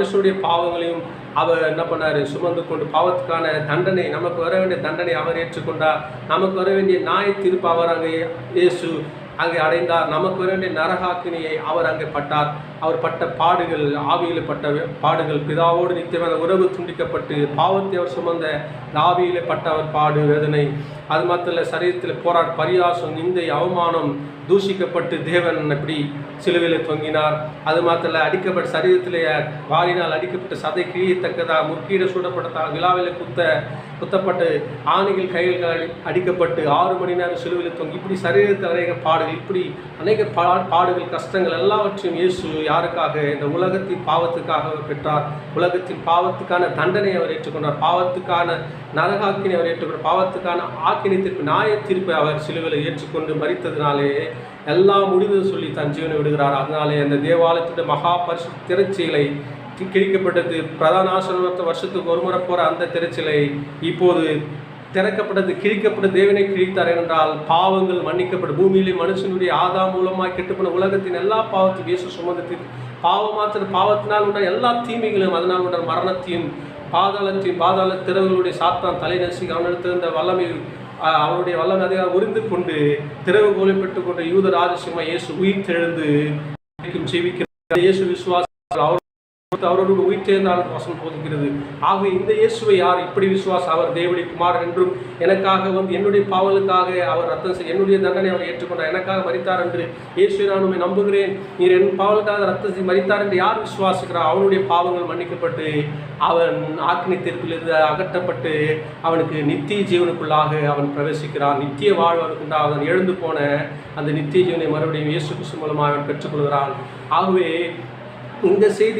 மனுஷனுடைய பாவங்களையும் அவர் என்ன பண்ணார்? சுமந்து கொண்டு பாவத்துக்கான தண்டனை நமக்கு வர வேண்டிய தண்டனை அவர் ஏற்றுக்கொண்டார் நமக்கு வர வேண்டிய நாய் தீர்ப்பு அவர் அங்கே இயேசு அங்கே அடைந்தார். நமக்கு வர வேண்டிய நரகாக்கினியை அவர் அங்கே பட்டார். அவர் பட்ட பாடுகள் ஆவியில் பட்ட பாடுகள் பிதாவோடு நித்தியமான உறவு துண்டிக்கப்பட்டு பாவத்தை அவர் சுமந்த ஆவியில் பட்ட அவர் பாடு வேதனை. அது மாத்திரம் இல்லை சரீரத்தில் போராட்ட பரியாசம் நிந்தை அவமானம் தூஷிக்கப்பட்டு தேவன் இப்படி சிலுவையில் தொங்கினார். அது மாத்திரம் அடிக்கப்பட்ட சரீரத்தில் வாரினால் அடிக்கப்பட்ட சதை கிழியத்தக்கதா முற்கீட சூடப்பட்டதா விழாவில் குத்த குத்தப்பட்டு ஆணிகள் கைகள் அடிக்கப்பட்டு ஆறு மணி நேரம் சிலுவையில் தொங்கி இப்படி சரீரத்தில் அநேக பாடுகள் இப்படி அநேக பா பாடுகள் கஷ்டங்கள் எல்லாவற்றையும் இயேசு யாருக்காக இந்த உலகத்தின் பாவத்துக்காக அவர் பெற்றார். உலகத்தின் பாவத்துக்கான தண்டனை அவர் ஏற்றுக்கொண்டார். பாவத்துக்கான நரகாக்கினை அவர் ஏற்றுக்கொண்டார். பாவத்துக்கான ஆக்கினை தீர்ப்பு நியாய தீர்ப்பை அவர் சிலுவையில் ஏற்றுக்கொண்டு மறித்ததினாலே எல்லாம் முடிவு சொல்லி தன் ஜீவனை விடுகிறார். அதனாலே அந்த தேவாலயத்துடைய மகா பரிசு திரைச்சீலை கிழிக்கப்பட்டது. பிரதான ஆசிரமத்தை வருஷத்துக்கு ஒரு முறை போகிற அந்த திரைச்சிலை இப்போது திறக்கப்பட்டது கிழிக்கப்பட்ட தேவனை கிழித்தார் என்றால் பாவங்கள் மன்னிக்கப்பட்ட பூமியிலே மனுஷனுடைய ஆதா மூலமாக கெட்டுப்போன உலகத்தின் எல்லா பாவத்தையும் இயேசு சுமந்தத்தில் பாவம் மாத்திர பாவத்தினால் உள்ள எல்லா தீமைகளும் அதனால் உள்ள மரணத்தையும் பாதாளத்தையும் பாதாள திறவுகளுடைய சாத்தான் தலை நசி அவனிடத்திருந்த வல்லமை அவருடைய வல்லமை அதிகாரம் உறிந்து கொண்டு திறவுகோலை பெற்றுக்கொண்ட யூத ராஜசிம்ம இயேசு உயிர் தெழுந்து செவிக்கிறார் இயேசு விசுவாச அவர் அவரோடு உயிர் வசனம் போதுகிறது ஆக இந்த இயேசுவை யார் இப்படி விசுவாசம் அவர் தேவடி குமார் என்றும் எனக்காக வந்து என்னுடைய பாவலுக்காக அவர் ரத்தம் செய் என்னுடைய தண்டனை அவர் ஏற்றுக்கொண்டார் எனக்காக மறித்தார் என்று இயேசுவை நான் உண்மை நம்புகிறேன். நீர் என் பாவலுக்காக ரத்தம் செய் மறித்தார் என்று யார் விசுவாசிக்கிறார்? அவனுடைய பாவங்கள் மன்னிக்கப்பட்டு அவன் ஆக்கினி தீர்ப்பிலிருந்து அகற்றப்பட்டு அவனுக்கு நித்திய ஜீவனுக்குள்ளாக அவன் பிரவேசிக்கிறான். நித்திய வாழ்வு அவன் எழுந்து போன அந்த நித்திய ஜீவனை மறுபடியும் இயேசு கிறிஸ்து மூலமாக அவன் பெற்றுக்கொள்கிறான். ஆகவே இந்த செய்தி